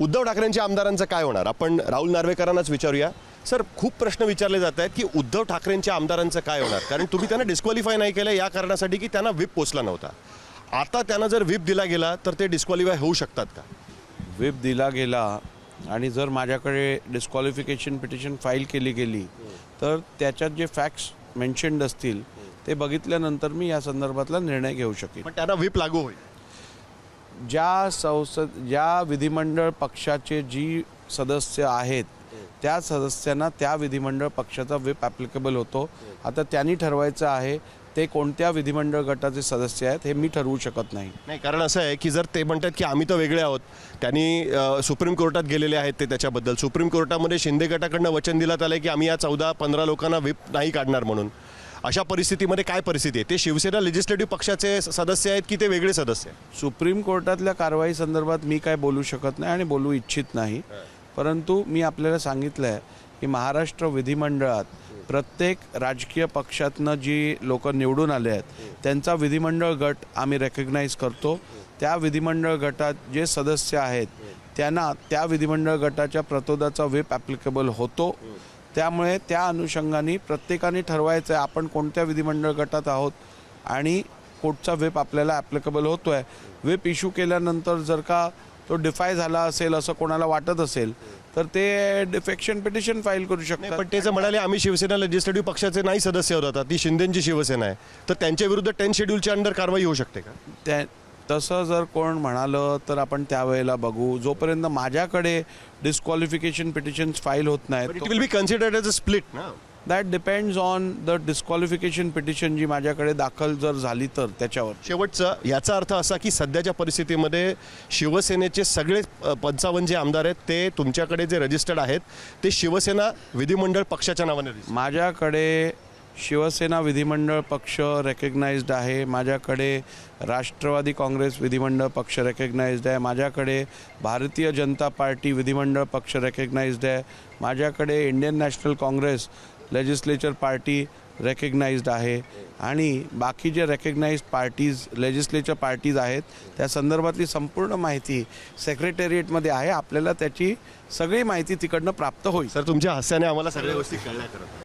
उद्धव ठाकरेंच्या आमदारांचं काय होणार? आपण राहुल नार्वेकरांनाच विचारूया. सर खूप प्रश्न विचारले जात आहेत की उद्धव ठाकरेंच्या आमदारांचं काय होणार? कारण तुम्ही त्यांना डिस्क्वालिफाय नाही केलं या कारणासाठी की त्यांना व्हीप पोचला नव्हता. आता त्यांना जर व्हीप दिला गेला तर ते डिस्क्वालिफाय होऊ शकतात का? व्हिप दिला गेला आणि जर माझ्याकडे डिस्क्वालिफिकेशन पिटिशन फाईल केली गेली तर त्याच्यात जे फॅक्ट्स मेन्शन्ड असतील ते बघितल्यानंतर मी या संदर्भातला निर्णय घेऊ शकेन. पण त्यांना व्हीप लागू होईल. ज्या संसद ज्या विधिमंडळ पक्षाचे जी सदस्य आहेत त्या सदस्यांना त्या विधिमंडळ पक्षाचा व्हिप ॲप्लिकेबल होतो. आता त्यांनी ठरवायचं आहे ते कोणत्या विधिमंडळ गटाचे सदस्य आहेत हे मी ठरवू शकत नाही. नाही कारण असं आहे की जर ते म्हणतात की आम्ही तर वेगळे आहोत त्यांनी सुप्रीम कोर्टात गेलेले आहेत ते त्याच्याबद्दल. सुप्रीम कोर्टामध्ये शिंदे गटाकडनं वचन दिलं आलं आहे की आम्ही या चौदा पंधरा लोकांना व्हीप नाही काढणार म्हणून. अशा परिस्थितीमध्ये काय परिस्थिती आहे? ते शिवसेना लेजिस्लेटिव्ह पक्षाचे सदस्य आहेत की ते वेगळे सदस्य आहेत? सुप्रीम कोर्टातल्या कारवाई संदर्भात मी काय बोलू शकत नाही आणि बोलू इच्छित नाही. परंतु मी आपल्याला सांगितलं आहे की महाराष्ट्र विधिमंडळात प्रत्येक राजकीय पक्षातनं जी लोक निवडून आले आहेत त्यांचा विधिमंडळ गट आम्ही रेकग्नाईज करतो. त्या विधिमंडळ गटात जे सदस्य आहेत त्यांना त्या विधिमंडळ गटाच्या प्रतोदाचा व्हिप ॲप्लिकेबल होतो. त्यामुळे त्या अनुषंगाने प्रत्येकाने ठरवायचं आहे आपण कोणत्या विधिमंडळ गटात आहोत आणि कोर्टचा व्हिप आपल्याला ॲप्लिकेबल होतो आहे व्हिप इश्यू केल्यानंतर जर का तो डिफाय झाला असेल असं कोणाला वाटत असेल तर ते डिफेक्शन पिटिशन फाईल करू शकतात. पण ते जर म्हणाले आम्ही शिवसेना लेजिस्लेटिव्ह पक्षाचे नाही सदस्य होत आता ती शिंदेची शिवसेना आहे तर त्यांच्या विरुद्ध टेन शेड्यूलच्या अंडर कारवाई होऊ शकते का? त्या तसं जर कोण म्हणालं तर आपण त्यावेळेला बघू. जोपर्यंत माझ्याकडे डिस्क्वालिफिकेशन पिटिशन्स फाईल होत इट नाहीत will be considered as a split ना? That depends on the disqualification petition जी माझ्याकडे दाखल जर झाली तर त्याच्यावर. शेवटचं याचा अर्थ असा की सध्याच्या परिस्थितीमध्ये शिवसेनेचे सगळे पंचावन्न जे आमदार आहेत ते तुमच्याकडे जे रजिस्टर्ड आहेत ते शिवसेना विधिमंडळ पक्षाच्या नावाने. माझ्याकडे शिवसेना विधिमंडळ पक्ष रेकग्नाइज्ड आहे. माझ्याकडे राष्ट्रवादी काँग्रेस विधिमंडळ पक्ष रेकग्नाइज्ड आहे. माझ्याकडे भारतीय जनता पार्टी विधिमंडळ पक्ष रेकग्नाइज्ड आहे. माझ्याकडे Indian national Congress legislature party recognised आहे. आणि बाकी जे रेकग्नाइज्ड पार्टीज लेजिस्लेचर पार्टीज आहेत त्या संदर्भातली संपूर्ण माहिती सेक्रेटेरिएटमध्ये आहे. आपल्याला त्याची सगळी माहिती तिकडनं प्राप्त होईल. सर तुमच्या हास्याने आम्हाला सगळ्या गोष्टी कळल्या करत